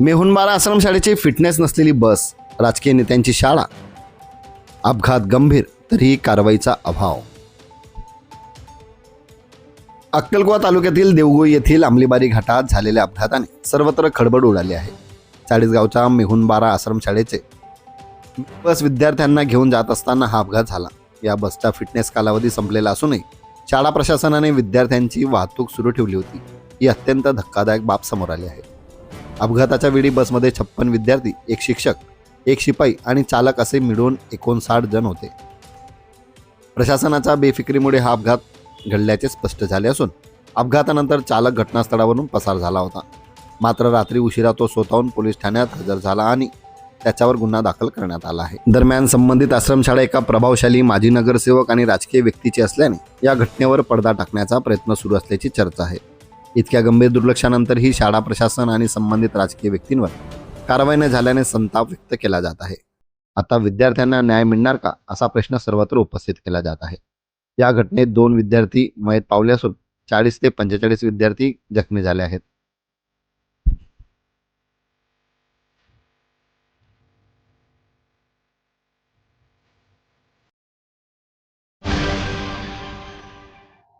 मेहुणबारा आश्रमशाळेची fitness नसलेली बस राजकीय नेत्यांची शाळा. अपघात गंभीर तरीही कारवाईचा अभाव. अक्कलकोवा तालुक्यातील देवगोई येथील अंमलीबारी घाटात झालेल्या अपघाताने सर्वत्र खडबड उडाली आहे. चाळीसगावच्या मेहुणबारा आश्रमशाळेचे बस विद्यार्थ्यांना घेऊन जात असताना हा अपघात झाला. या बसचा फिटनेस कालावधी संपलेला असूनही शाळा प्रशासनाने विद्यार्थ्यांची वाहतूक सुरू ठेवली होती. ही अत्यंत धक्कादायक बाब समोर आली आहे. अपघाताच्या वेळी बसमध्ये छप्पन विद्यार्थी एक शिक्षक एक शिपाई आणि चालक असे मिळून एकोणसाठ जण होते. प्रशासनाच्या बेफिक्रीमुळे हा अपघात घडल्याचे स्पष्ट झाले असून अपघातानंतर चालक घटनास्थळावरून पसार झाला होता. मात्र रात्री उशिरा तो स्वतःहून पोलीस ठाण्यात हजर झाला आणि त्याच्यावर गुन्हा दाखल करण्यात आला आहे. दरम्यान संबंधित आश्रमशाळा एका प्रभावशाली माजी नगरसेवक आणि राजकीय व्यक्तीची असल्याने या घटनेवर पडदा टाकण्याचा प्रयत्न सुरू असल्याची चर्चा आहे. इतक्या गंभीर दुर्लक्षानंतरही शाळा प्रशासन आणि संबंधित राजकीय व्यक्तींवर कारवाई न झाल्याने संताप व्यक्त केला जात आहे. आता विद्यार्थ्यांना न्याय मिळणार का? असा प्रश्न सर्वत्र उपस्थित केला जात आहे. या घटनेत दोन विद्यार्थी मयत पावले असून चाळीस ते पंचेचाळीस विद्यार्थी जखमी झाले आहेत.